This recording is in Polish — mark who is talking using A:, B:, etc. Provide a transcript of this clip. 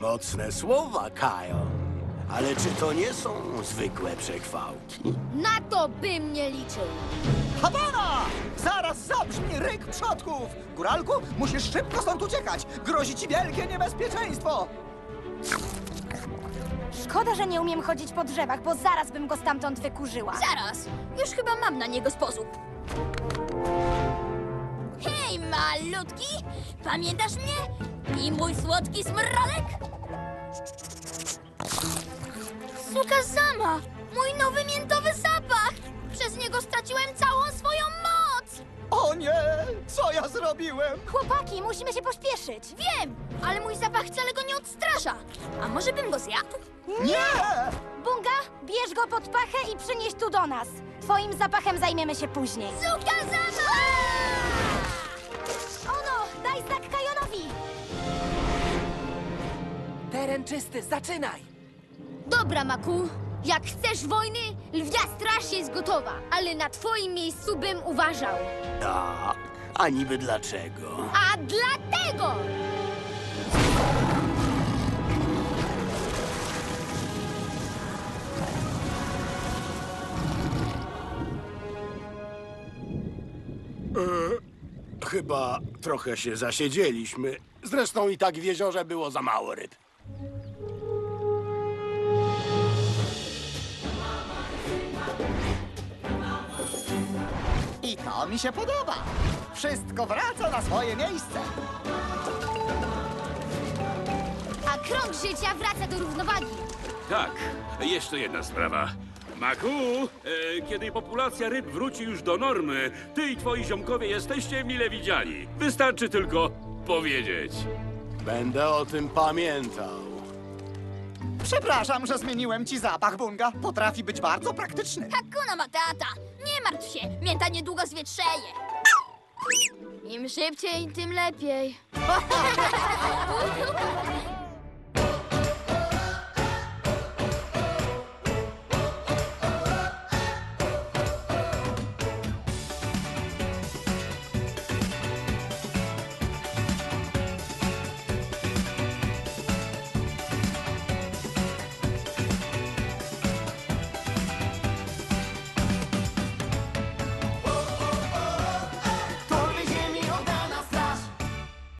A: Mocne słowa, Kajo. Ale czy to nie są zwykłe przechwałki?
B: Na to bym nie liczył.
C: Hawana! Zaraz zabrzmi ryk przodków! Góralku, musisz szybko stąd uciekać! Grozi ci wielkie niebezpieczeństwo!
D: Szkoda, że nie umiem chodzić po drzewach, bo zaraz bym go stamtąd wykurzyła.
B: Zaraz, już chyba mam na niego sposób. Malutki! Pamiętasz mnie? I mój słodki smrodek? Suka sama! Mój nowy miętowy zapach! Przez niego straciłem całą swoją moc!
C: O nie! Co ja zrobiłem?
D: Chłopaki, musimy się pośpieszyć.
B: Wiem, ale mój zapach wcale go nie odstrasza. A może bym go zjadł?
C: Nie!
D: Bunga, bierz go pod pachę i przynieś tu do nas. Twoim zapachem zajmiemy się później.
B: Suka
E: Teren czysty, zaczynaj!
B: Dobra, Maku. Jak chcesz wojny, lwia straż jest gotowa, ale na twoim miejscu bym uważał.
A: Tak. A niby dlaczego?
B: A dlatego!
A: Chyba trochę się zasiedzieliśmy. Zresztą i tak w jeziorze było za mało ryb.
C: To mi się podoba! Wszystko wraca na swoje miejsce!
B: A krąg życia wraca do równowagi.
F: Tak, jeszcze jedna sprawa. Maku, e, kiedy populacja ryb wróci już do normy, ty i twoi ziomkowie jesteście mile widziani. Wystarczy tylko powiedzieć.
A: Będę o tym pamiętał.
C: Przepraszam, że zmieniłem ci zapach, Bunga. Potrafi być bardzo praktyczny.
B: Hakuna Matata! Nie martw się, mięta niedługo zwietrzeje. Im szybciej, tym lepiej.